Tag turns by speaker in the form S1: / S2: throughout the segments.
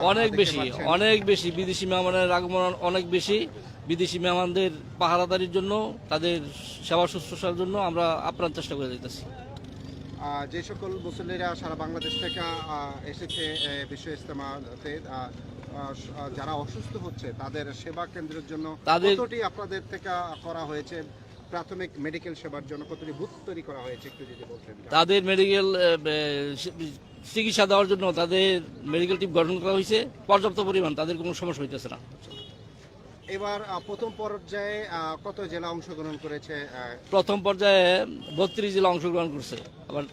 S1: অনেক বেশি অনেক বেশি। বিদেশি মেহমানের আগমন অনেক বেশি। বিদেশি মেহমানদের পাহারাদারির জন্য তাদের সেবা শুশ্রূষার জন্য আমরা আপ্রাণ চেষ্টা করে দিতেছি
S2: যে সকল মুসল্লিরা সারা বাংলাদেশ থেকে এসেছে বিশ্ব আহ, যারা অসুস্থ হচ্ছে তাদের সেবা কেন্দ্রের জন্য
S1: তাদের-
S2: কতটি আপনাদের থেকে করা হয়েছে? প্রাথমিক মেডিকেল সেবার জন্য কতটি বুথ তৈরি করা হয়েছে একটু যদি বলতেন?
S1: তাদের মেডিকেল চিকিৎসা দেওয়ার জন্য তাদের মেডিকেল টিম গঠন করা হয়েছে। পর্যাপ্ত পরিমাণ তাদের কোনো সমস্যা হইতেছে না।
S2: এবার প্রথম পর্যায়ে কত জেলা অংশগ্রহণ করেছে
S1: প্রথম পর্যায়ে বত্রিশ জেলা অংশগ্রহণ করছে। আবার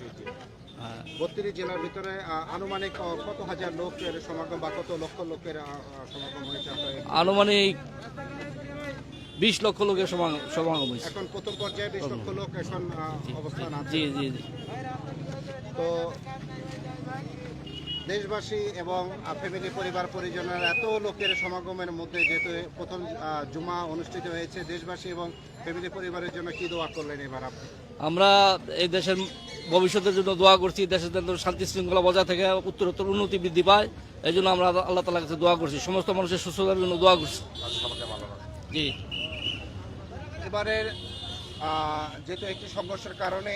S2: বত্রিশ জেলার ভিতরে আনুমানিক কত হাজার লোকের সমাগম বা কত লক্ষ লোকের সমাগম হয়েছে
S1: আনুমানিক বিশ লক্ষ লোকের সমাগম হয়েছে।
S2: এখন প্রথম পর্যায়ে বিশ লক্ষ লোক এখন অবস্থান আছে।
S1: জি জি জি।
S2: তো দেশবাসী এবং ফ্যামিলি পরিবার পরিজনের এত লোকের সমাগমের মধ্যে যেহেতু প্রথম জুমা অনুষ্ঠিত হয়েছে দেশবাসী এবং ফ্যামিলি পরিবারের জন্য কি দোয়া করলেন এবার আপনি?
S1: আমরা এই দেশের ভবিষ্যতের জন্য দোয়া করছি দেশের জন্য শান্তি শৃঙ্খলা বজায় থেকে উত্তরোত্তর উন্নতি বৃদ্ধি পায় এই জন্য আমরা আল্লাহ তালার কাছে দোয়া করছি। সমস্ত মানুষের সুস্থতার জন্য দোয়া করছি। জি।
S2: এবারের যেহেতু একটি সংঘর্ষের কারণে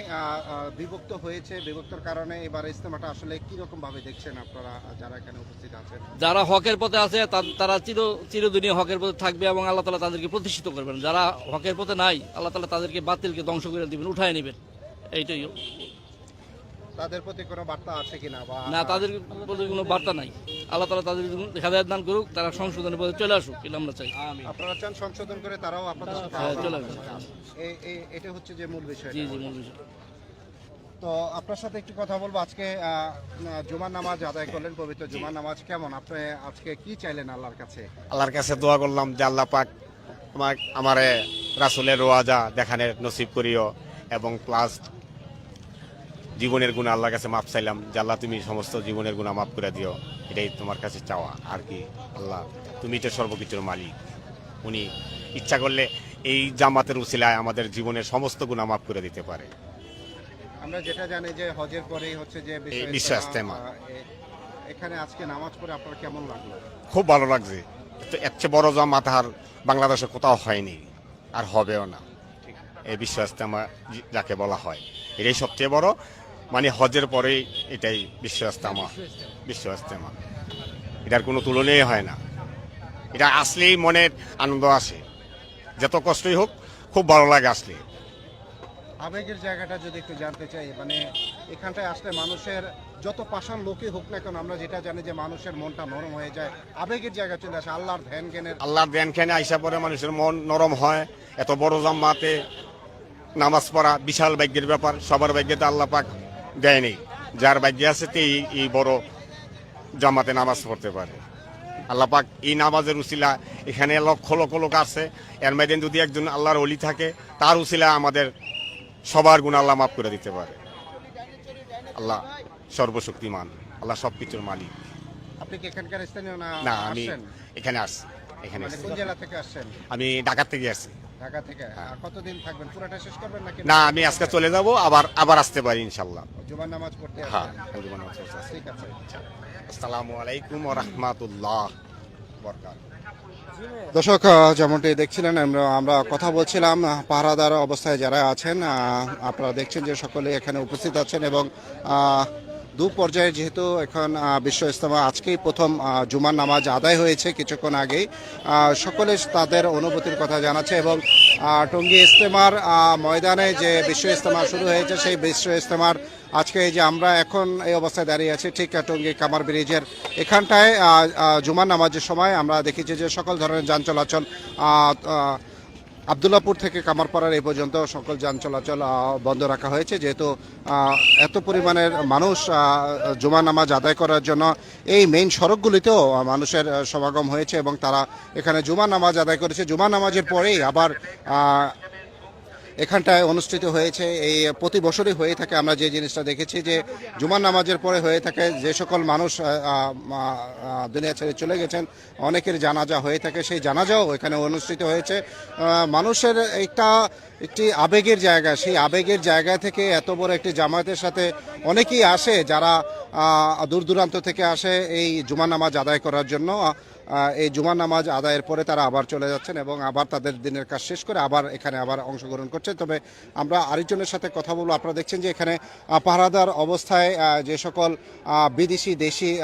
S2: বিভক্ত হয়েছে, বিভক্তর কারণে এবার ইস্তেমাটা আসলে কি রকম ভাবে দেখছেন আপনারা, যারা এখানে উপস্থিত আছেন?
S1: যারা হকের পথে আছে তারা চির চিরদিনই হকের পথে থাকবে এবং আল্লাহ তালা তাদেরকে প্রতিষ্ঠিত করবেন। যারা হকের পথে নাই, আল্লাহ তালা তাদেরকে বাতিলকে ধ্বংস করে দিবেন, উঠায় নেবেন। এইটাই
S2: তাদের প্রতি কোনো বার্তা আছে কিনা বা
S1: না তাদের প্রতি কোনো বার্তা নাই। আল্লাহ তালা তাদের হেদায়ত দান করুক তারা সংশোধনের পথে চলে আসুক এটা আমরা চাই।
S2: আপনারা চান সংশোধন করে তারাও আপনাদের সাথে
S1: হ্যাঁ, চলে
S2: এ- এটা হচ্ছে যে মূল বিষয়
S1: জি জি মূল বিষয়।
S2: তো আপনার সাথে একটু কথা বলব। আজকে জুমার নামাজ আদায় করলেন পবিত্র জুমার নামাজ কেমন? আপনি আজকে কি চাইলেন আল্লাহর কাছে?
S3: আল্লাহর কাছে দোয়া করলাম যে আল্লাহ পাক আমার আমারে রাসুলের রোয়াজা দেখানের নসিব করিও এবং প্লাস জীবনের গুণ আল্লাহর কাছে মাপ চাইলাম। যে আল্লাহ তুমি সমস্ত জীবনের গুণা মাফ করে দিও। এটাই তোমার কাছে চাওয়া। আর কি আল্লাহ তুমি তো সর্বকিছুর মালিক। উনি ইচ্ছা করলে এই জামাতের উসিলায় আমাদের জীবনের সমস্ত গুণা মাফ করে দিতে পারে।
S2: আমরা যেটা জানি যে হজের পরেই হচ্ছে যে বিশ্ব
S3: বিশ্ব
S2: ইজতেমা,
S3: ইজতেমা।
S2: আহ, এ- এখানে আজকে নামাজ পড়ে আপনার কেমন লাগল?
S3: খুব ভালো লাগছে। এর চেয়ে বড় জামাত আর বাংলাদেশে কোথাও হয়নি। আর হবেও না। এই বিশ্ব ইস্তেমা যে- যাকে বলা হয়। এটাই সবচেয়ে বড়। মানে হজের পরেই এটাই বিশ্ব ইস্তেমা বিশ্ব ইস্তেমা এটার কোনো তুলনাই হয় না। এটা আসলেই মনের আনন্দ আসে। যত কষ্টই হোক খুব ভালো লাগে আসলে।
S2: আবেগের জায়গাটা যদি একটু জানতে চাই মানে এখানটায় আসলে মানুষের যত পাষাণ লোকই হোক না কেন আমরা যেটা জানি যে মানুষের মনটা নরম হয়ে যায় আবেগের জায়গা চলে আসে আল্লাহর ধ্যান জ্ঞানের
S3: আল্লাহর ধ্যান খেনে আইসা পরে মানুষের মন নরম হয় এত বড় জাম্মাতে নামাজ পড়া বিশাল ভাগ্যের ব্যাপার সবার ভাগ্যে তো আল্লাহ পাক দেয়নি। যার ভাগ্যে আছে তে এই- বড় জামাতে নামাজ পড়তে পারে। আল্লাহ পাক এই নামাজের উসিলা এখানে লক্ষ লক্ষ লোক আছে এর মধ্যে যদি একজন আল্লাহর অলি থাকে তার উসিলা আমাদের সবার গুণ আল্লাহ মাফ করে দিতে পারে। আল্লাহ সর্বশক্তিমান আল্লাহ সব কিছুর মালিক
S2: না
S3: আমি এখানে আসছি এখানে
S2: মানে
S3: আমি ঢাকা থেকে আসছি।
S2: ঢাকা থেকে? আর কতদিন থাকবেন? পুরোটা শেষ করবেন নাকি?
S3: না আমি আজকে চলে যাব আবার আবার আসতে পারি ইনশাল্লাহ।
S2: জুমার নামাজ পড়তে
S3: হ্যাঁ
S2: ঠিক আছে।
S3: আসসালামু আলাইকুম রহমাতুল্লাহ বরকাত
S2: দর্শক যেমনটি দেখছিলেন আমরা আমরা কথা বলছিলাম পাহারাদার অবস্থায় যারা আছেন আপনারা দেখছেন যে সকলে এখানে উপস্থিত আছেন এবং আহ, দু পর্যায়ে যেহেতু এখন বিশ্ব ইস্তেমা আজকেই প্রথম জুমার নামাজ আদায় হয়েছে কিছুক্ষণ আগেই। সকলে তাদের অনুভূতির কথা জানাচ্ছে এবং টঙ্গী ইস্তেমার ময়দানে যে বিশ্ব ইস্তেমা শুরু হয়েছে, সেই বিশ্ব ইস্তেমার আজকে এই যে আমরা এখন এই অবস্থায় দাঁড়িয়ে আছি, ঠিক টঙ্গী কামার ব্রিজের এখানটায় জুমার নামাজের সময় আমরা দেখেছি যে সকল ধরনের যান চলাচল আবদুল্লাপুর থেকে কামারপাড়ার এ পর্যন্ত সকল যান চলাচল বন্ধ রাখা হয়েছে। যেহেতু এত পরিমাণের মানুষ জুমা নামাজ আদায় করার জন্য এই মেইন সড়কগুলিতেও মানুষের সমাগম হয়েছে এবং তারা এখানে জুমা নামাজ আদায় করেছে। জুমা নামাজের পরেই আবার এখানটায় অনুষ্ঠিত হয়েছে। এই প্রতি বছরই হয়ে থাকে, আমরা যে জিনিসটা দেখেছি যে জুমার নামাজের পরে হয়ে থাকে, যে সকল মানুষ দুনিয়া ছেড়ে চলে গেছেন, অনেকের জানাজা হয়ে থাকে। সেই জানাজাও এখানে অনুষ্ঠিত হয়েছে। মানুষের একটা, একটি আবেগের জায়গা, সেই আবেগের জায়গা থেকে এত বড় একটি জামায়াতের সাথে অনেকেই আসে যারা দূর দূরান্ত থেকে আসে এই জুমা নামাজ আদায় করার জন্য। এই জুমা নামাজ আদায়ের পরে তারা আবার চলে যাচ্ছেন এবং আবার তাদের দিনের কাজ শেষ করে আবার এখানে আবার অংশগ্রহণ করছেন তবে আমরা আরেকজনের সাথে কথা বলব। আপনারা দেখছেন যে এখানে পাহারাদার অবস্থায় যে সকল বিদেশি, দেশি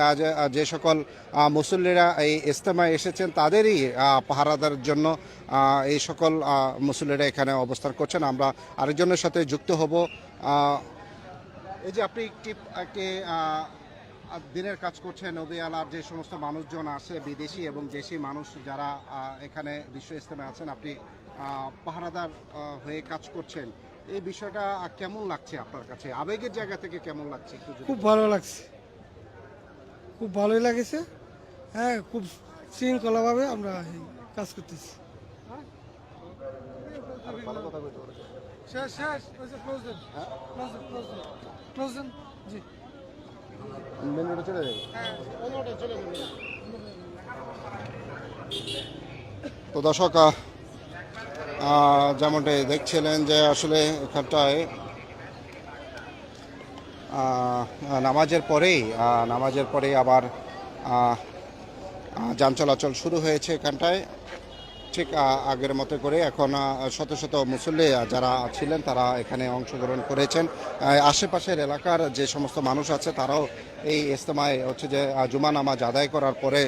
S2: যে- সকল মুসল্লিরা এই ইস্তেমায় এসেছেন, তাদেরই পাহারাদার জন্য এই সকল মুসল্লিরা এখানে অবস্থান করছেন। আমরা আরেকজনের সাথে যুক্ত হব। এই যে আপনি একটি দিনের কাজ করছেন নদী আলার যে সমস্ত মানুষজন আসে বিদেশি এবং দেশি মানুষ যারা এখানে বিশ্ব ইস্তেমে আছেন আপনি পাহারাদার হয়ে কাজ করছেন। এই বিষয়টা কেমন লাগছে আপনার কাছে? আবেগের জায়গা থেকে কেমন লাগছে
S4: খুব ভালো লাগছে। খুব ভালোই লাগেছে। হ্যাঁ খুব শৃঙ্খলাভাবে আমরা কাজ করতেছি। শেষ শেষ ক্লোজেন ক্লোজেন জি।
S2: মেন রোডে চলে যাবে? তো দর্শক যেমনটি দেখছিলেন যে আসলে এখানটায় নামাজের পরেই নামাজের পরেই আবার যান চলাচল শুরু হয়েছে এখানটায়। ঠিক আগের মতো করে এখন শত শত মুসল্লি যারা ছিলেন তারা এখানে অংশগ্রহণ করেছেন। আশেপাশের এলাকার যে সমস্ত মানুষ আছে তারাও এই ইস্তেমায় হচ্ছে যে জুমা নামাজ আদায় করার পরে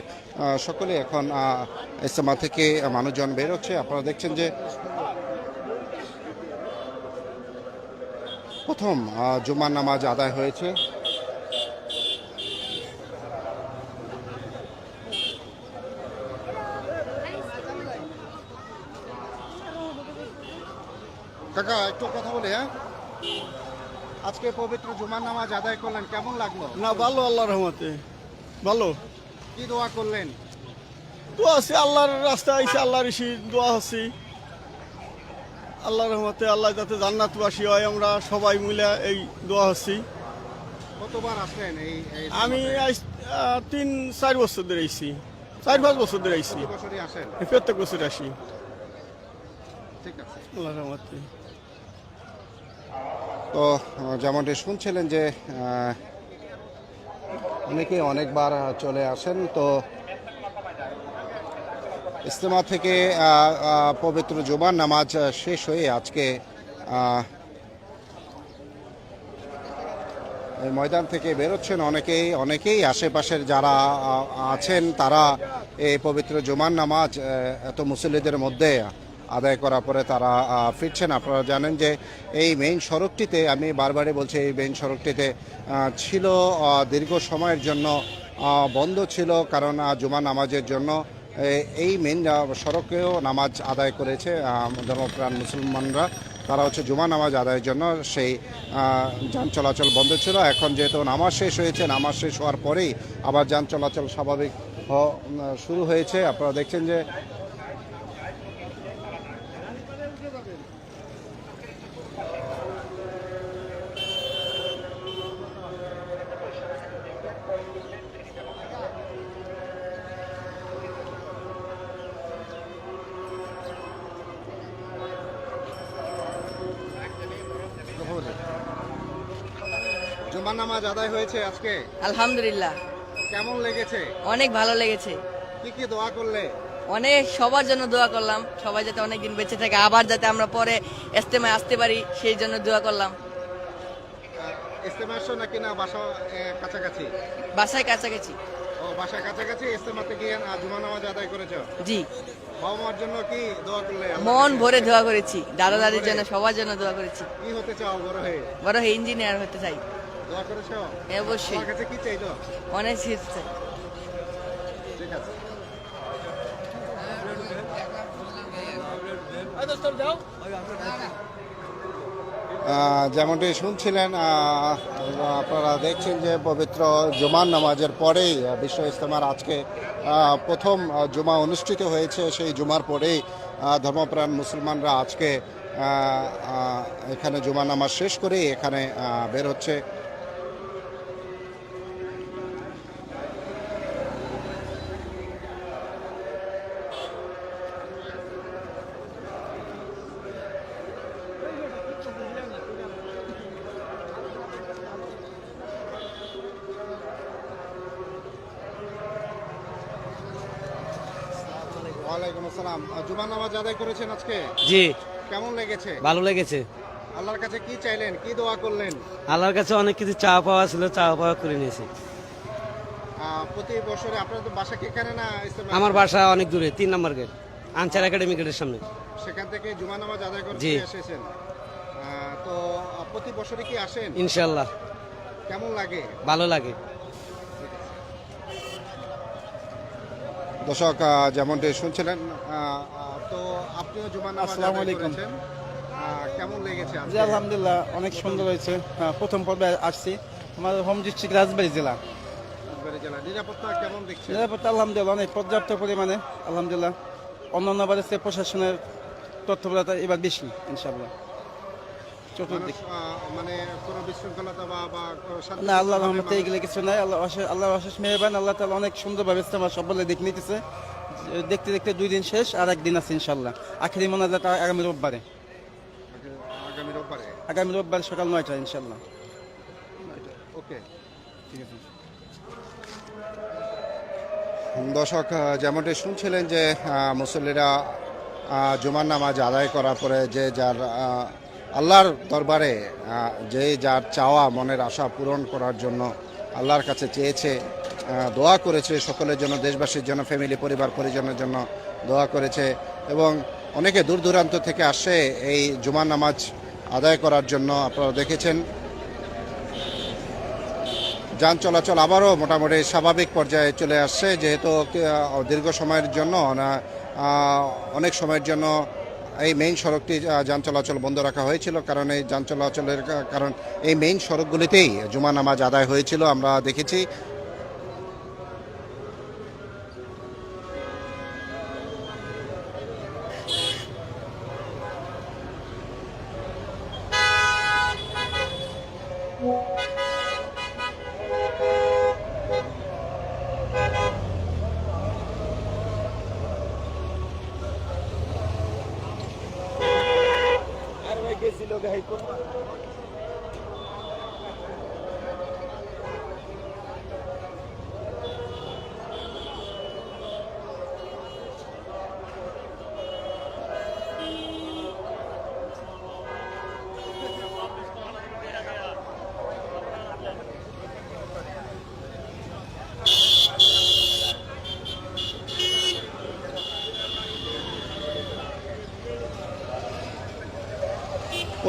S2: সকলে এখন ইস্তেমা থেকে মানুষজন বেরোচ্ছে আপনারা দেখছেন যে প্রথম জুমার নামাজ আদায় হয়েছে। কাকা একটু কথা বলি হ্যাঁ? আজকে পবিত্র জুমার নামাজ আদায় করলেন কেমন লাগল?
S5: না ভালো আল্লাহর রহমতে। ভালো।
S2: কি দোয়া করলেন?
S5: দোয়া আছে আল্লাহর রাস্তা আইসে আল্লাহর ইসি দোয়া হচ্ছি আল্লাহর রহমতে আল্লাহ যাতে জান্নাতবাসী হয় আমরা সবাই মিলে এই দোয়া হচ্ছি
S2: কতবার আসলেন এই এই
S5: আমি আইস- আহ, তিন চার বছর ধরে আইছি। চার পাঁচ বছর ধরে আইছি।
S2: বছরই আসেন?
S5: প্রত্যেক বছর আসি।
S2: ঠিক আছে।
S5: আল্লাহর রহমতে।
S2: তো যেমনটি শুনছিলেন যে অনেকে অনেকবার চলে আসেন, তো ইস্তেমা থেকে পবিত্র জুমার নামাজ শেষ হয়ে আজকে ময়দান থেকে বেরোচ্ছেন অনেকেই অনেকেই আশেপাশের যারা আছেন, তারা এই পবিত্র জুমার নামাজ এত মুসল্লিদের মধ্যে আদায় করার পরে তারা ফিরছেন। আপনারা জানেন যে এই মেইন সড়কটিতে, আমি বারবারই বলছি, এই মেইন সড়কটিতে ছিল দীর্ঘ সময়ের জন্য বন্ধ ছিল কারণ জুমা নামাজের জন্য। এই মেইন সড়কেও নামাজ আদায় করেছে ধর্মপ্রাণ মুসলমানরা। তারা হচ্ছে জুমা নামাজ আদায়ের জন্য সেই যান চলাচল বন্ধ ছিল। এখন যেহেতু নামাজ শেষ হয়েছে, নামাজ শেষ হওয়ার পরেই আবার যান চলাচল স্বাভাবিক শুরু হয়েছে। আপনারা দেখছেন যে আদায় হয়েছে আজকে?
S6: আলহামদুলিল্লাহ।
S2: কেমন লেগেছে?
S6: অনেক ভালো লেগেছে।
S2: কি কি দোয়া করলে?
S6: অনেক সবার জন্য দোয়া করলাম। সবাই যাতে অনেকদিন বেঁচে থাকে আবার যাতে আমরা পরে ইস্তেমায় আসতে পারি সেই জন্য দোয়া করলাম।
S2: ইস্তেমা আসছো নাকি না? বাসা কাছাকাছি?
S6: বাসায় কাছাকাছি।
S2: ও বাসায় কাছাকাছি ইস্তেমাতে গিয়ে জুমা নামাজ আদায় করেছ?
S6: জি।
S2: বাবা জন্য কি দোয়া করলে?
S6: মন ভরে দোয়া করেছি। দাদা দাদির জন্য সবার জন্য দোয়া করেছি।
S2: কি হতে চাও বড় হয়ে?
S6: বড় হয়ে ইঞ্জিনিয়ার হতে চাই।
S2: দোয়া করেছ
S6: হ্যাঁ, অবশ্যই।
S2: আমার কাছে কি চাইতো
S6: অনেক শীত চাই।
S2: ঠিক আছে। যেমনটি শুনছিলেন আপনারা দেখছেন যে পবিত্র জুমার নামাজের পরেই বিশ্ব ইস্তেমার আজকে প্রথম জুমা অনুষ্ঠিত হয়েছে। সেই জুমার পরেই ধর্মপ্রাণ মুসলমানরা আজকে এখানে জুমা নামাজ শেষ করে এখানে আহ, বের হচ্ছে ওয়ালাইকুম আসসালাম আহ, জুমা নামাজ আদায় করেছেন আজকে?
S7: জি।
S2: কেমন লেগেছে?
S7: ভালো লেগেছে।
S2: আল্লাহর কাছে কি চাইলেন? কি দোয়া করলেন?
S7: আল্লাহর কাছে অনেক কিছু চাওয়া পাওয়া ছিল চাওয়া পাওয়া করে নিয়েছি।
S2: প্রতি বছরে আপনার তো বাসা কি এখানে না ইসলামে?
S7: আমার বাসা অনেক দূরে তিন নম্বর গেট আনসার একাডেমি গেটের সামনে।
S2: সেখান থেকে জুমা নামাজ আদায় করতে
S7: জি।
S2: এসেছেন। আহ, তো আহ, প্রতি বছরে কি আসেন?
S7: ইনশাল্লাহ
S2: কেমন লাগে?
S7: ভালো লাগে।
S2: দর্শক আহ, যেমনটি শুনছিলেন আহ, আহ, তো আপনিও জুমা
S8: আসসালামু আলাইকুম।
S2: কেমন লেগেছে
S8: জি আলহামদুলিল্লাহ অনেক সুন্দর হয়েছে। হ্যাঁ, প্রথম পর্বে আসছি। আমার হোম ডিস্ট্রিক্ট রাজবাড়ী জেলা।
S2: নিরাপত্তা কেমন দেখছেন?
S8: নিরাপত্তা আলহামদুলিল্লাহ অনেক পর্যাপ্ত পরিমাণে। আলহামদুলিল্লাহ অন্যান্য বারের চেয়ে প্রশাসনের তথ্যবলতা এবার বেশি ইনশাআল্লাহ। চতুর্দিক।
S2: মানে কোনো বিশৃঙ্খলতা বা
S8: না আল্লাহ রহমতে এগুলো কিছু নাই। আল্লাহ আল্লাহ অশেষ মেহরবান আল্লাহ তালা অনেক সুন্দরভাবে ইস্তেমা সবলে দেখে নিতেছে। দেখতে দেখতে দুই দিন শেষ আর একদিন আছে ইনশাল্লাহ। আখেরি মোনাজাত আগামী রোববারে।
S2: আগামী রোববারে?
S8: আগামী রোববার সকাল নয়টা ইনশাল্লাহ।
S2: ওকে
S8: ঠিক আছে।
S2: দর্শক যেমনটি শুনছিলেন যে মুসল্লিরা জুমার নামাজ আদায় করার পরে যে যার আল্লাহর দরবারে যে যার চাওয়া মনের আশা পূরণ করার জন্য আল্লাহর কাছে চেয়েছে দোয়া করেছে সকলের জন্য, দেশবাসীর জন্য ফ্যামিলি পরিবার, পরিজনের জন্য দোয়া করেছে। এবং অনেকে দূর দূরান্ত থেকে আসে এই জুমার নামাজ আদায় করার জন্য, আপনারা দেখেছেন। যান চলাচল আবারও মোটামুটি স্বাভাবিক পর্যায়ে চলে আসছে, যেহেতু দীর্ঘ সময়ের জন্য অনেক সময়ের জন্য এই মেইন সড়কটি যান চলাচল বন্ধ রাখা হয়েছিল কারণ এই যান চলাচলের কারণ এই মেইন সড়কগুলিতেই জুমা নামাজ আদায় হয়েছিল, আমরা দেখেছি।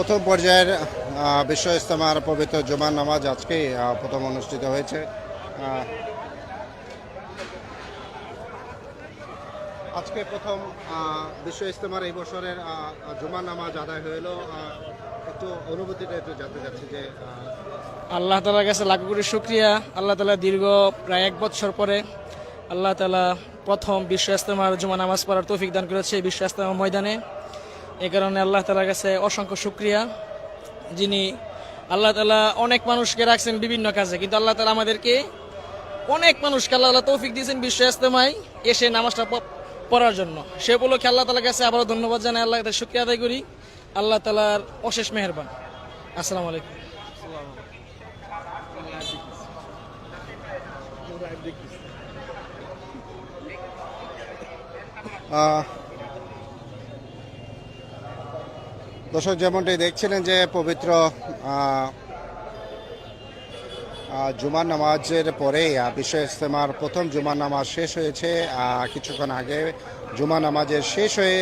S2: প্রথম পর্যায়ের বিশ্ব ইস্তেমার পবিত্র জুমার নামাজ আজকে প্রথম অনুষ্ঠিত হয়েছে। আজকে প্রথম বিশ্ব ইস্তেমার এই বছরের জুমার নামাজ আদায় হইল। একটু অনুভূতিটা একটু জানতে চাচ্ছি যে
S9: আল্লাহ তালার কাছে লাখ কোটি শুক্রিয়া। আল্লাহ তালা দীর্ঘ প্রায় এক বছর পরে আল্লাহ তালা প্রথম বিশ্ব ইস্তমার জুমা নামাজ পড়ার তৌফিক দান করেছে বিশ্ব ইস্তেমার ময়দানে। এই কারণে আল্লাহ তালার কাছে অসংখ্য শুক্রিয়া। যিনি আল্লাহ তালা অনেক মানুষকে রাখছেন বিভিন্ন কাজে কিন্তু আল্লাহ তালা আমাদেরকে অনেক মানুষকে আল্লাহ তালা তৌফিক দিয়েছেন বিশ্ব ইস্তেমায় এসে নামাজটা পড়ার জন্য। সে উপলক্ষে আল্লাহ তালার কাছে আবারও ধন্যবাদ জানাই আল্লাহ তালা শুক্রিয়া আদায় করি। আল্লাহ তালার অশেষ মেহরবান। আসসালামু আলাইকুম।
S2: আহ, দর্শক, যেমনটি দেখছিলেন যে পবিত্র জুমার নামাজের পরে বিশ্ব ইস্তেমার প্রথম জুমার নামাজ শেষ হয়েছে কিছুক্ষণ আগে জুমা নামাজের শেষ হয়ে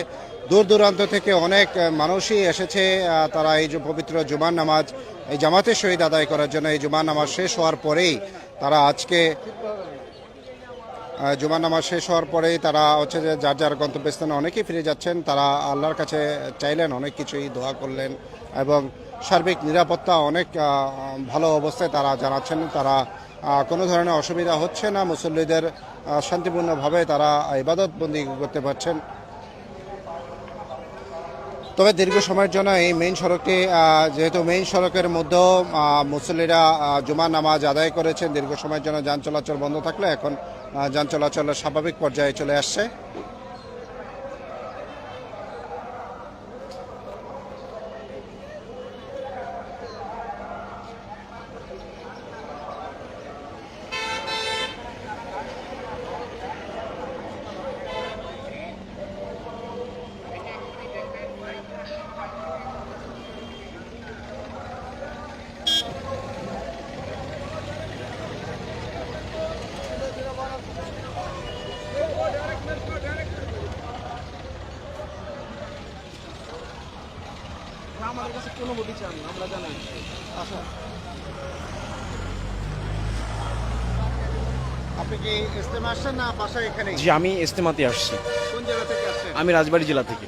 S2: দূর দূরান্ত থেকে অনেক মানুষই এসেছে তারা এই যে পবিত্র জুমার নামাজ, এই জামাতের শহীদ আদায় করার জন্য এই জুমার নামাজ শেষ হওয়ার পরেই তারা আজকে জুমার নামাজ শেষ হওয়ার পরেই তারা হচ্ছে যে যার যার গন্তব্যস্থানে অনেকেই ফিরে যাচ্ছেন, তারা আল্লাহর কাছে চাইলেন অনেক কিছুই, দোয়া করলেন এবং সার্বিক নিরাপত্তা অনেক ভালো অবস্থায় তারা জানাচ্ছেন। তারা কোনো ধরনের অসুবিধা হচ্ছে না, মুসল্লিদের শান্তিপূর্ণভাবে তারা ইবাদতবন্দি করতে পারছেন। তবে দীর্ঘ সময়ের জন্য এই মেইন সড়কে যেহেতু মেইন সড়কের মধ্যেও মুসল্লিরা জুমা নামাজ আদায় করেছেন, দীর্ঘ সময়ের জন্য যান চলাচল বন্ধ থাকলে এখন যান চলাচল স্বাভাবিক পর্যায়ে চলে আসছে
S8: আমাদের কাছে কোনো অনুমতি চান আমরা জানাই
S2: আপনি কি ইস্তেমা আসছেন না বাসায় এখানে
S10: জি আমি ইস্তেমাতে আসছি।
S2: কোন জায়গা থেকে আসছেন?
S10: আমি রাজবাড়ী জেলা থেকে।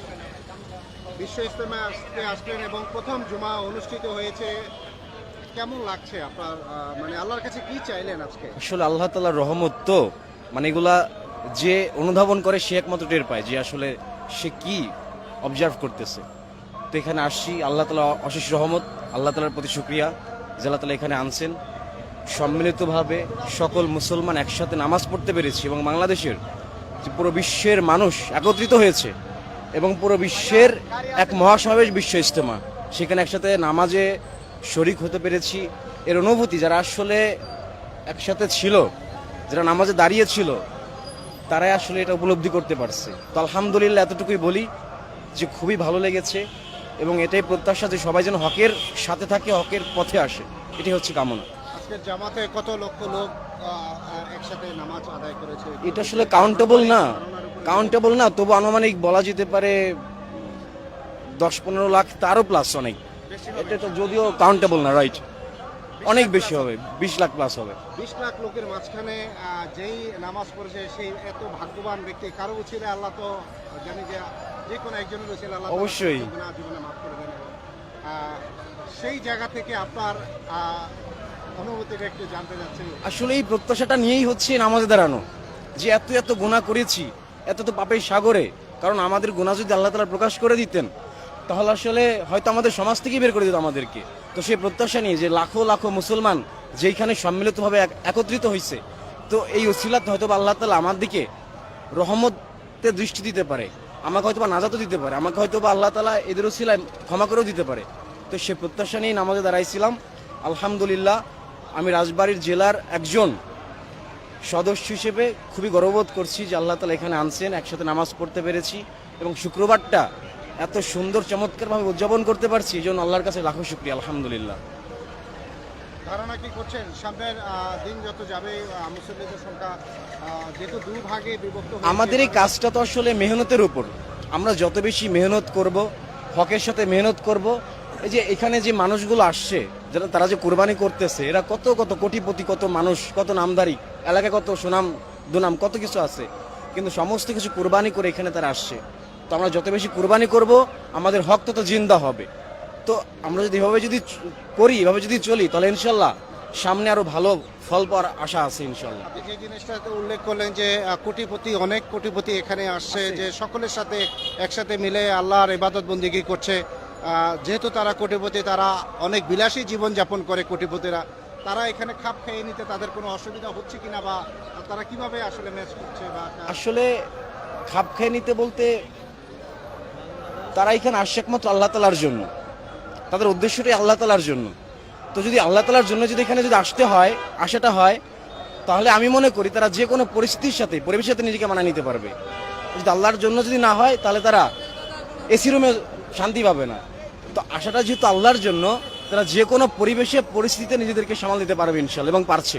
S2: বিশ্ব ইস্তেমা আসতে আসলেন এবং প্রথম জুমা অনুষ্ঠিত হয়েছে। কেমন লাগছে আপনার মানে আল্লাহর কাছে কি চাইলেন আজকে?
S10: আসলে আল্লাহ তালার রহমত তো মানে এগুলা যে অনুধাবন করে সে একমাত্র টের পায় যে আসলে সে কি অবজার্ভ করতেছে। তো এখানে আসছি। আল্লাহ তালা অশেষ রহমত, আল্লাহ তালার প্রতি শুক্রিয়া যে আল্লাহ তালা এখানে আনছেন। সম্মিলিতভাবে সকল মুসলমান একসাথে নামাজ পড়তে পেরেছি এবং বাংলাদেশের পুরো বিশ্বের মানুষ একত্রিত হয়েছে এবং পুরো বিশ্বের এক মহাসমাবেশ বিশ্ব ইজতেমা, সেখানে একসাথে নামাজে শরিক হতে পেরেছি। এর অনুভূতি, যারা আসলে একসাথে ছিল, যারা নামাজে দাঁড়িয়ে ছিল, তারাই আসলে এটা উপলব্ধি করতে পারছে। তো আলহামদুলিল্লাহ এতটুকুই বলি যে খুবই ভালো লেগেছে। এবং এটাই প্রত্যাশা যে সবাই যেন হকের সাথে থাকে হকের পথে আসে। এটাই হচ্ছে কামনা।
S2: আজকের জামাতে কত লক্ষ লোক একসাথে নামাজ আদায় করেছে?
S10: এটা আসলে কাউন্টেবল না। কাউন্টেবল না তবু আনুমানিক বলা যেতে পারে দশ পনেরো লাখ তারও প্লাস অনেক। এটা তো যদিও কাউন্টেবল না রাইট অনেক বেশি হবে বিশ লাখ প্লাস হবে।
S2: বিশ লাখ লোকের মাঝখানে যেই নামাজ পড়েছে সেই এত ভাগ্যবান ব্যক্তি কারও উচিলে আল্লাহ তো জানি যে যে কোনো একজনের উচিলে আল্লাহ তাআলা
S10: অবশ্যই।
S2: জীবনে মাফ করে দেন সেই জায়গা থেকে আপনার অনুভূতিটা একটু জানতে চাচ্ছি।
S10: আসলে এই প্রত্যাশাটা নিয়েই হচ্ছে নামাজে দাঁড়ানো। যে এত এত গুণা করেছি এত তো পাপের সাগরে কারণ আমাদের গুণা যদি আল্লাহ তালা প্রকাশ করে দিতেন তাহলে আসলে হয়তো আমাদের সমাজ থেকেই বের করে দিত আমাদেরকে। তো সেই প্রত্যাশা নিয়ে যে লাখো লাখো মুসলমান যেইখানে সম্মিলিতভাবে একত্রিত হয়েছে তো এই ওসিলাতে হয়তো আল্লাহ তালা আমার দিকে রহমতে দৃষ্টি দিতে পারে। আমাকে হয়তো বা নাজাতও দিতে পারে, আমাকে হয়তো বা আল্লাহ তালা এদের ওসিলায় ক্ষমা করেও দিতে পারে। তো সে প্রত্যাশা নিয়ে নামাজে দাঁড়াইছিলাম। আলহামদুলিল্লাহ, আমি রাজবাড়ির জেলার একজন সদস্য হিসেবে খুবই গর্ববোধ করছি যে আল্লাহ তালা এখানে আনছেন, একসাথে নামাজ পড়তে পেরেছি এবং শুক্রবারটা এত সুন্দর চমৎকারভাবে উদযাপন করতে পারছি, এই জন্য আল্লাহর কাছে লাখো শুক্রিয়া, আলহামদুলিল্লাহ।
S2: ধারণা কি করছেন? সামনের দিন যত যাবে মুসল্লিদের সংখ্যা যেহেতু দুই ভাগে বিভক্ত
S10: আমাদের এই কাজটা তো আসলে মেহনতের উপর। আমরা যত বেশি মেহনত করব হকের সাথে মেহনত করব এই যে এখানে যে মানুষগুলো আসছে যারা তারা যে কোরবানি করতেছে এরা কত কত কোটিপতি কত মানুষ কত নামদারি এলাকায় কত সুনাম দুনাম কত কিছু আছে। কিন্তু সমস্ত কিছু কোরবানি করে এখানে তারা আসছে। তো আমরা যত বেশি কোরবানি করব আমাদের হক তত জিন্দা হবে। তো আমরা যদি এভাবে যদি করি এভাবে যদি চলি তাহলে ইনশাল্লাহ সামনে আরও ভালো ফল পাওয়ার আশা আছে ইনশাল্লাহ।
S2: যে জিনিসটা উল্লেখ করলেন যে কোটিপতি অনেক কোটিপতি এখানে আসছে যে সকলের সাথে একসাথে মিলে আল্লাহর ইবাদত বন্দিগি করছে। যেহেতু তারা কোটিপতি তারা অনেক বিলাসী জীবন যাপন করে কোটিপতিরা। তারা এখানে খাপ খেয়ে নিতে তাদের কোনো অসুবিধা হচ্ছে কিনা বা তারা কীভাবে আসলে ম্যাচ করছে বা
S10: আসলে খাপ খেয়ে নিতে বলতে তারা এখানে আসছে একমাত্র আল্লাহ তালার জন্য। তাদের উদ্দেশ্যটাই আল্লাহ তালার জন্য। তো যদি আল্লাহ তালার জন্য যদি এখানে যদি আসতে হয় আসাটা হয় তাহলে আমি মনে করি তারা যে কোনো পরিস্থিতির সাথে পরিবেশের সাথে নিজেকে মানায় নিতে পারবে। যদি আল্লাহর জন্য যদি না হয় তাহলে তারা এসি রুমে শান্তি পাবে না। তো আশাটা যেহেতু আল্লাহর জন্য তারা যে কোনো পরিবেশে পরিস্থিতিতে নিজেদেরকে সামাল দিতে পারবে ইনশাল্লাহ এবং পারছে।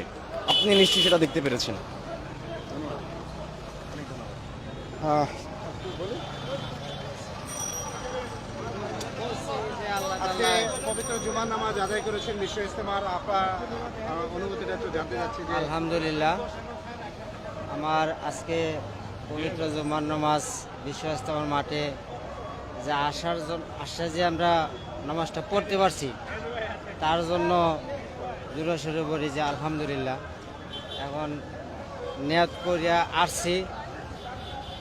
S10: আপনি নিশ্চয়ই সেটা দেখতে পেরেছেন।
S2: আজকে পবিত্র জুমার নামাজ আদায় করেছেন বিশ্ব ইস্তেমার আপনার অনুভূতিটা একটু জানতে চাচ্ছি যে
S11: আলহামদুলিল্লাহ। আমার আজকে পবিত্র জুমার নামাজ বিশ্ব ইস্তেমার মাঠে যে আসার জন্য আসা যে আমরা নামাজটা পড়তে পারছি, তার জন্য জোরে সরে বলি যে আলহামদুলিল্লাহ। এখন নিয়ত করিয়া আসছি,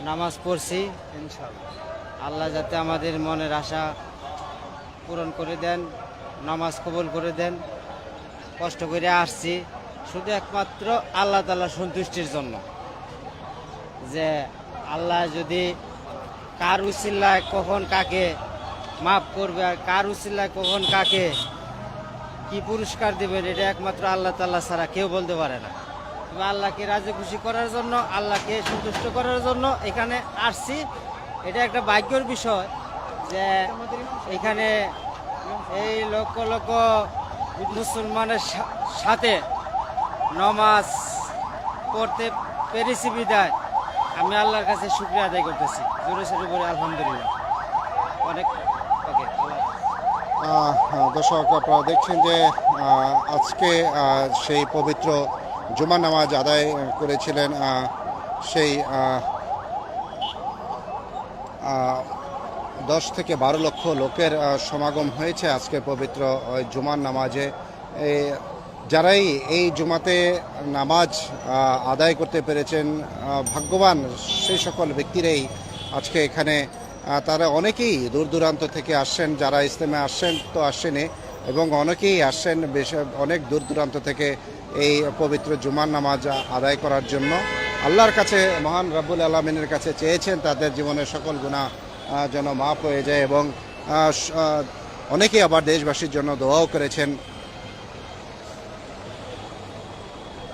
S11: নামাজ পড়ছি আল্লাহ যাতে আমাদের মনের আশা পূরণ করে দেন, নামাজ কবল করে দেন, কষ্ট করে আসছি। শুধু একমাত্র আল্লাহ তালা সন্তুষ্টির জন্য। যে আল্লাহ যদি কার উচিল্লায় কখন কাকে মাফ করবে আর কার উচিল্লায় কখন কাকে কি পুরস্কার দেবেন, এটা একমাত্র আল্লাহ তাল্লাহ ছাড়া কেউ বলতে পারে না। তবে আল্লাহকে রাজি খুশি করার জন্য, আল্লাহকে সন্তুষ্ট করার জন্য এখানে আসছি। এটা একটা ভাগ্যের বিষয়। যে এখানে এই লক্ষ লক্ষ মুসলমানের সাথে নমাজ পড়তে পেরেছি বিদায়। আমি আল্লাহর কাছে শুক্রিয়া আদায় করতেছি। জোরে সোরে বলে, আলহামদুলিল্লাহ। অনেক
S2: দর্শক, আপনারা দেখছেন যে আজকে সেই পবিত্র জুমা নামাজ আদায় করেছিলেন সেই দশ থেকে বারো লক্ষ লোকের সমাগম হয়েছে আজকে পবিত্র জুমার নামাজে। যারাই এই জুমাতে নামাজ আদায় করতে পেরেছেন ভাগ্যবান সেই সকল ব্যক্তিরাই আজকে এখানে তারা অনেকেই দূর দূরান্ত থেকে আসছেন, যারা ইসলামে আসছেন তো আসছেনই এবং অনেকেই আসছেন বেশ, অনেক দূর দূরান্ত থেকে এই পবিত্র জুমার নামাজ আদায় করার জন্য। আল্লাহর কাছে, মহান রাব্বুল আলমিনের কাছে চেয়েছেন তাদের জীবনের সকল গুণা যেন মাফ হয়ে যায় এবং অনেকেই আবার দেশবাসীর জন্য দোয়াও করেছেন।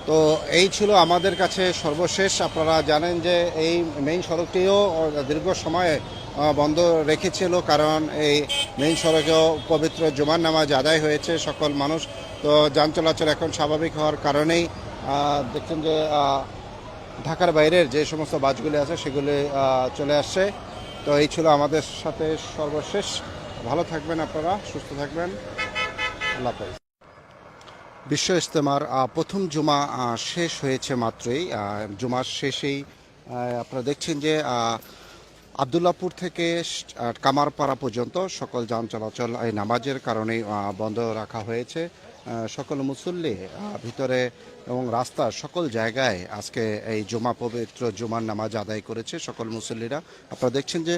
S2: তো এই ছিল আমাদের কাছে সর্বশেষ। আপনারা জানেন যে এই মেইন সড়কটিও দীর্ঘ সময় বন্ধ রেখেছিল কারণ এই মেইন সড়কেও পবিত্র জুমার নামাজ আদায় হয়েছে সকল মানুষ। তো যান চলাচল এখন স্বাভাবিক হওয়ার কারণেই দেখছেন যে ঢাকার বাইরের যে সমস্ত বাসগুলি আছে সেগুলি চলে আসছে। তো এই ছিল আমাদের সাথে সর্বশেষ। ভালো থাকবেন আপনারা সুস্থ থাকবেন। আল্লাহ বিশ্ব ইস্তেমার আহ, প্রথম জুমা শেষ হয়েছে মাত্রই। জুমার শেষেই আপনারা দেখছেন যে আবদুল্লাপুর থেকে কামারপাড়া পর্যন্ত সকল যান চলাচল এই নামাজের কারণে বন্ধ রাখা হয়েছে। সকল মুসল্লি ভিতরে এবং রাস্তার সকল জায়গায় আজকে এই জুমা পবিত্র জুমার নামাজ আদায় করেছে সকল মুসল্লিরা। আপনারা দেখছেন যে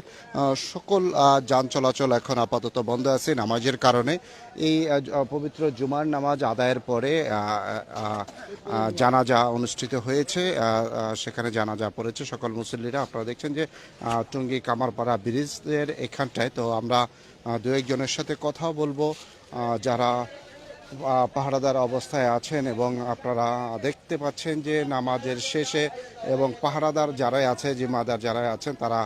S2: সকল যান চলাচল এখন আপাতত বন্ধ আছে নামাজের কারণে। এই পবিত্র জুমার নামাজ আদায়ের পরে জানাজা অনুষ্ঠিত হয়েছে সেখানে জানাজা পড়েছে সকল মুসল্লিরা। আপনারা দেখছেন যে টুঙ্গি কামারপাড়া ব্রিজের এখানটায় তো আমরা দু একজনের সাথে কথা বলব যারা পাহারাদার অবস্থায় আছেন এবং আপনারা দেখতে পাচ্ছেন যে নামাজের শেষে এবং পাহারাদার যারাই আছে, জিম্মাদার যারাই আছেন, তারা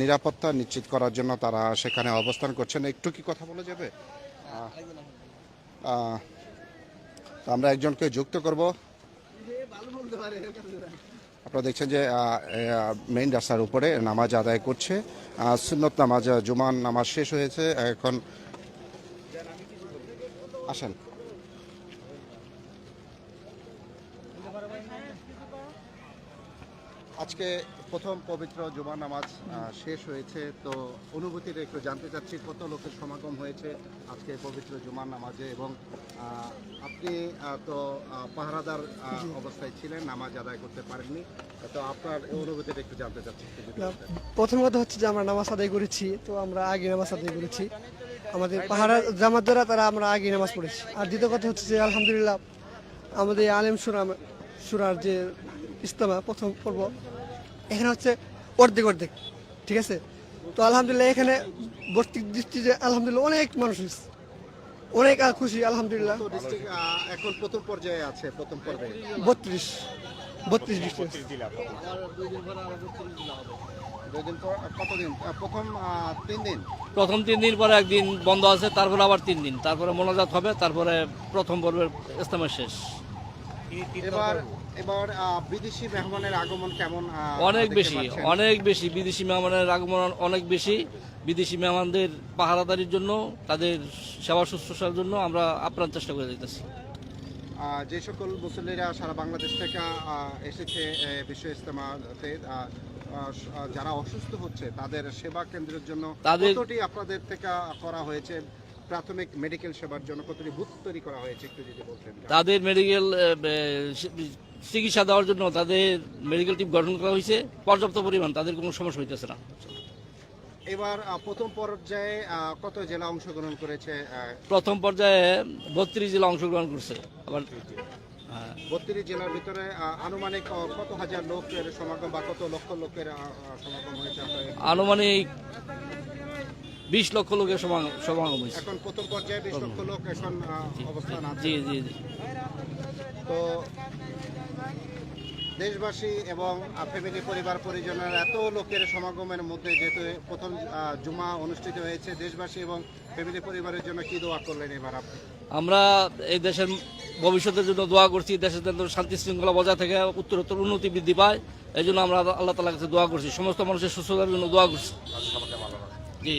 S2: নিরাপত্তা নিশ্চিত করার জন্য তারা সেখানে অবস্থান করছেন। একটু কি কথা বলা যাবে? আমরা একজনকে যুক্ত করব। আপনারা দেখছেন যে মেইন রাস্তার উপরে নামাজ আদায় করছে। সুন্নত নামাজ জুমান নামাজ শেষ হয়েছে। এখন আসেন। আজকে প্রথম পবিত্র জুমা নামাজ শেষ হয়েছে। তো অনুভূতিটা একটু জানতে চাচ্ছি, কত লোকের সমাগম হয়েছে আজকে পবিত্র জুমার নামাজে এবং আপনি তো পাহারাদার অবস্থায় ছিলেন, নামাজ আদায় করতে পারেননি। তো আপনার অনুভূতিটা একটু জানতে চাচ্ছি।
S4: প্রথম কথা হচ্ছে যে আমরা নামাজ আদায় করেছি, তো আমরা আগে নামাজ আদায় করেছি। আমাদের পাহাড়া জামাত দ্বারা তারা আমরা আগে নামাজ পড়েছি। আর দ্বিতীয় কথা হচ্ছে যে আলহামদুলিল্লাহ, আমাদের আলেম সুরাম, সুরার যে ইস্তেমা প্রথম পর্ব এখানে হচ্ছে অর্ধেক অর্ধেক ঠিক আছে? তো আলহামদুলিল্লাহ এখানে বর্তিক দৃষ্টিতে আলহামদুলিল্লাহ অনেক মানুষ হয়েছে। অনেক খুশি আলহামদুলিল্লাহ।
S2: ডিস্ট্রিক্ট এখন প্রথম পর্যায়ে আছে প্রথম পর্যায়ে?
S4: বত্রিশ বত্রিশ ডিস্ট্রিক্ট
S2: দুই দিন পর কতদিন? আহ, প্রথম তিন দিন?
S1: প্রথম তিন দিন পরে একদিন বন্ধ আছে তারপরে আবার তিন দিন। তারপরে মোনাজাত হবে তারপরে প্রথম পর্বের ইস্তেমার শেষ।
S2: এবার এবার বিদেশি মেহমানের আগমন কেমন
S1: অনেক বেশি অনেক বেশি। বিদেশি মেহমানের আগমন অনেক বেশি। বিদেশি মেহমানদের পাহারাদারির জন্য তাদের সেবা শুশ্রূষার জন্য আমরা আপ্রাণ চেষ্টা করে
S2: আহ, যে সকল মুসল্লিরা সারা বাংলাদেশ থেকে এসেছে বিশ্ব ইস্তেমাতে আহ, যারা অসুস্থ হচ্ছে তাদের সেবা কেন্দ্রের জন্য
S1: তাদের-
S2: কতটি আপনাদের থেকে করা হয়েছে? প্রাথমিক মেডিকেল সেবার জন্য কতটি বুথ তৈরি করা হয়েছে একটু যদি বলতেন।
S1: তাদের মেডিকেল চিকিৎসা দেওয়ার জন্য তাদের মেডিকেল টিম গঠন করা হয়েছে। পর্যাপ্ত পরিমাণ তাদের কোনো সমস্যা হইতেছে না।
S2: এবার প্রথম পর্যায়ে কত জেলা অংশগ্রহণ করেছে
S1: প্রথম পর্যায়ে বত্রিশ জেলা অংশগ্রহণ করছে। আবার
S2: বত্রিশ জেলার ভিতরে আনুমানিক কত হাজার লোকের সমাগম বা কত লক্ষ লোকের সমাগম হয়েছে
S1: আনুমানিক বিশ লক্ষ লোকের সমাগম সমাগম হয়েছে।
S2: এখন প্রথম পর্যায়ে বিশ লক্ষ লোক এখন অবস্থান আছে।
S1: জি জি জি।
S2: তো দেশবাসী এবং ফ্যামিলি, পরিবার, পরিজনের এত লোকের সমাগমের মধ্যে যেহেতু প্রথম জুমা অনুষ্ঠিত হয়েছে, দেশবাসী এবং ফ্যামিলি, পরিবারের জন্য কি দোয়া করলেন এবার আপনি?
S1: আমরা এই দেশের ভবিষ্যতের জন্য দোয়া করছি, দেশের যেন শান্তি শৃঙ্খলা বজায় থেকে, উত্তরোত্তর উন্নতি বৃদ্ধি পায়, এই জন্য আমরা আল্লাহ তালার কাছে দোয়া করছি। সমস্ত মানুষের সুস্থতার জন্য দোয়া করছি। জি।